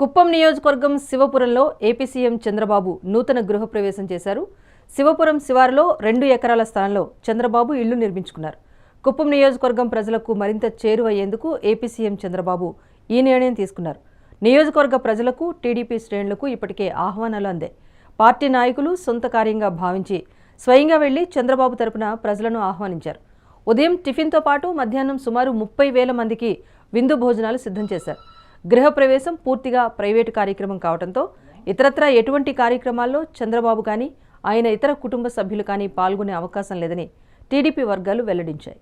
కుప్పం నియోజకవర్గం శివపురంలో AP CM Chandrababu నూతన గృహప్రవేశం చేశారు. శివపురం శివారులో రెండు ఎకరాల స్థలంలో చంద్రబాబు ఇళ్ళు నిర్మించుకున్నారు. కుప్పం నియోజకవర్గం ప్రజలకు మరింత చేరువయ్యేందుకు ఏపీ సీఎం చంద్రబాబు ఈ నిర్ణయం తీసుకున్నారు. నియోజకవర్గ ప్రజలకు టీడీపీ శ్రేణులకు ఇప్పటికే ఆహ్వానాలు అందాయి. పార్టీ నాయకులు సొంత కార్యంగా భావించి స్వయంగా వెళ్ళి చంద్రబాబు తరపున ప్రజలను ఆహ్వానించారు. ఉదయం టిఫిన్తో పాటు మధ్యాహ్నం సుమారు ముప్పై వేల మందికి విందు భోజనాలు సిద్ధం చేశారు. గృహప్రవేశం పూర్తిగా ప్రైవేటు కార్యక్రమం కావడంతో ఇతరత్రా ఎటువంటి కార్యక్రమాల్లో చంద్రబాబు కానీ ఆయన ఇతర కుటుంబ సభ్యులు కానీ పాల్గొనే అవకాశం లేదని టీడీపీ వర్గాలు వెల్లడించాయి.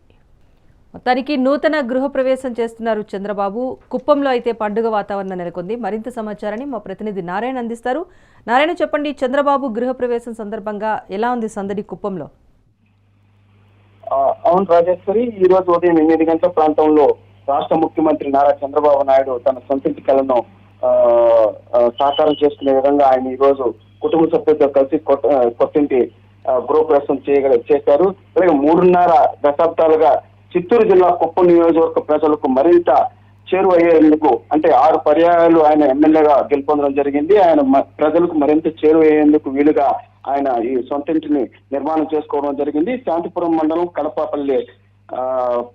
మొత్తానికి నూతన గృహప్రవేశం చేస్తున్నారు చంద్రబాబు. కుప్పంలో అయితే పండుగ వాతావరణం నెలకొంది. మరింత సమాచారాన్ని మా ప్రతినిధి నారాయణ అందిస్తారు. నారాయణ చెప్పండి చంద్రబాబు గృహప్రవేశం సందర్భంగా ఎలా ఉంది సందడి కుప్పంలో? అవును రాజేశ్వరి ఈ రోజు ఉదయం ఎనిమిది గంటల ప్రాంతంలో రాష్ట్ర ముఖ్యమంత్రి నారా చంద్రబాబు నాయుడు తన సొంతింటి కలను సాకారం చేసుకునే విధంగా ఆయన ఈ రోజు కుటుంబ సభ్యులతో కలిసి కొత్త- కొత్తింటి గృహప్రవేశం చేయగల చేశారు. అలాగే మూడున్నర దశాబ్దాలుగా చిత్తూరు జిల్లా కుప్పం నియోజకవర్గ ప్రజలకు మరింత చేరువయ్యేందుకు అంటే ఆరు పర్యాయాలు ఆయన ఎమ్మెల్యేగా గెలుపొందడం జరిగింది. ఆయన ప్రజలకు మరింత చేరువయ్యేందుకు వీలుగా ఆయన ఈ సొంత ఇంటిని నిర్మాణం చేసుకోవడం జరిగింది. శాంతిపురం మండలం కడపపల్లి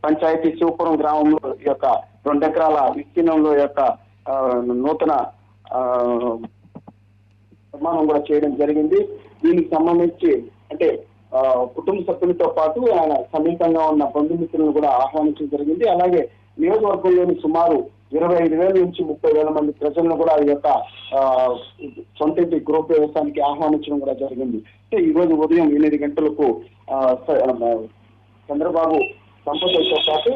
పంచాయతీ శివపురం గ్రామంలో ఈ యొక్క రెండు ఎకరాల విస్తీర్ణంలో యొక్క ఆ, నూతన ఆ, నిర్మాణం కూడా చేయడం జరిగింది. దీనికి సంబంధించి అంటే ఆ, కుటుంబ సభ్యులతో పాటు ఆయన సమీపంగా ఉన్న బంధుమిత్రులను కూడా ఆహ్వానించడం జరిగింది. అలాగే నియోజకవర్గంలోని సుమారు ఇరవై ఐదు వేల నుంచి ముప్పై వేల మంది ప్రజలను కూడా ఈ యొక్క ఆ, సొంత గృహ ప్రవేశానికి ఆహ్వానించడం కూడా జరిగింది. అంటే ఈ రోజు ఉదయం ఎనిమిది గంటలకు చంద్రబాబు దంపతులతో పాటు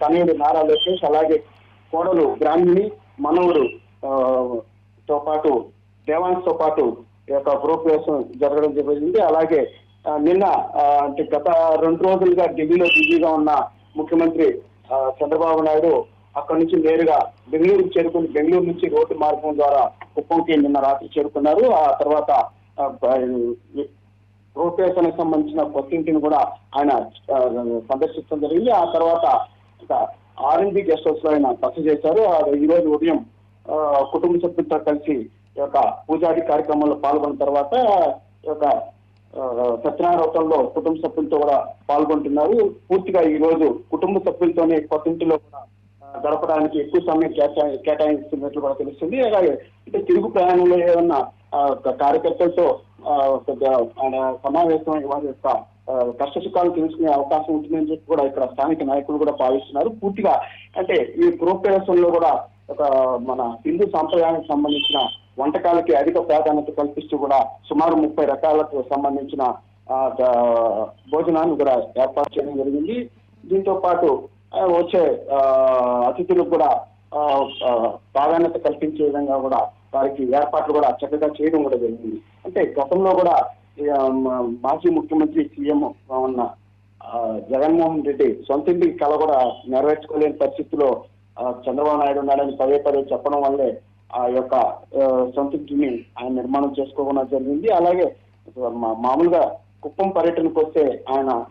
తనయుడు నారా లోకేష్ అలాగే కోడలు గ్రామిణి మనవుడు తో పాటు దేవాన్స్తో పాటు యొక్క గృహప్రవేశం జరగడం జరిగింది. అలాగే నిన్న అంటే గత రెండు రోజులుగా ఢిల్లీలో బిజీగా ఉన్న ముఖ్యమంత్రి చంద్రబాబు నాయుడు అక్కడి నుంచి నేరుగా బెంగళూరు చేరుకుని బెంగళూరు నుంచి రోడ్డు మార్గం ద్వారా కుప్పంకి నిన్న రాత్రి చేరుకున్నారు. ఆ తర్వాత ఆ, సంబంధించిన కొత్తింటిని కూడా ఆయన సందర్శించడం జరిగింది. ఆ తర్వాత ఒక ఆర్ఎంబి గెస్ట్ హౌస్లో ఆయన బస చేశారు. ఆ ఈ రోజు ఉదయం కుటుంబ సభ్యులతో కలిసి ఈ యొక్క పూజాది కార్యక్రమంలో పాల్గొన్న తర్వాత ఈ యొక్క సత్యనారాయణలో సత్యనారాయణ కుటుంబ సభ్యులతో కూడా పాల్గొంటున్నారు. పూర్తిగా ఈ రోజు కుటుంబ సభ్యులతోనే కొత్తింటిలో కూడా గడపడానికి ఎక్కువ సమయం కేటాయిస్తున్నట్లు కూడా తెలుస్తుంది. అలాగే అంటే తిరుగు ప్రయాణంలో ఏమన్నా కార్యకర్తలతో ఆ, ఆయన సమావేశం వారి యొక్క కష్టసుఖాలు తెలుసుకునే అవకాశం ఉంటుందని చెప్పి కూడా ఇక్కడ స్థానిక నాయకులు కూడా భావిస్తున్నారు. పూర్తిగా అంటే ఈ గృహప్రవేశంలో కూడా ఒక మన హిందూ సాంప్రదాయానికి సంబంధించిన వంటకాలకి అధిక ప్రాధాన్యత కల్పిస్తూ కూడా సుమారు ముప్పై రకాలకు సంబంధించిన భోజనాన్ని కూడా ఏర్పాటు చేయడం జరిగింది. దీంతో పాటు వచ్చే ఆ, అతిథులకు కూడా ప్రాధాన్యత కల్పించే విధంగా కూడా వారికి ఏర్పాట్లు కూడా చక్కగా చేయడం కూడా జరిగింది. అంటే గతంలో కూడా మాజీ ముఖ్యమంత్రి సీఎం ఉన్న జగన్మోహన్ రెడ్డి సొంత ఇంటికి కళ కూడా నెరవేర్చుకోలేని పరిస్థితిలో చంద్రబాబు నాయుడు ఉన్నాడని పదే పదే చెప్పడం వల్లే ఆ యొక్క సొంత ఇంటిని ఆయన నిర్మాణం చేసుకోవడం జరిగింది. అలాగే మా- మామూలుగా కుప్పం పర్యటనకు వస్తే ఆయన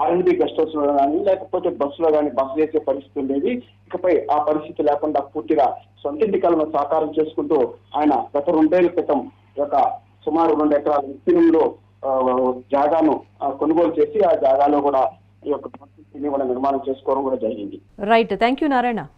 ఆర్ఎండ్బి గెస్ట్ హౌస్లో కానీ లేకపోతే బస్సులో కానీ బస్సు చేసే పరిస్థితి ఉండేది. ఇకపై ఆ పరిస్థితి లేకుండా పూర్తిగా సొంత ఇంటి కలను సాకారం చేసుకుంటూ ఆయన గత రెండేళ్ళ క్రితం ఈ యొక్క సుమారు రెండు ఎకరాల విస్తీర్ణంలో జాగాను కొనుగోలు చేసి ఆ జాగాలో కూడా ఈ యొక్క కూడా నిర్మాణం చేసుకోవడం కూడా జరిగింది. Right thank you Narayana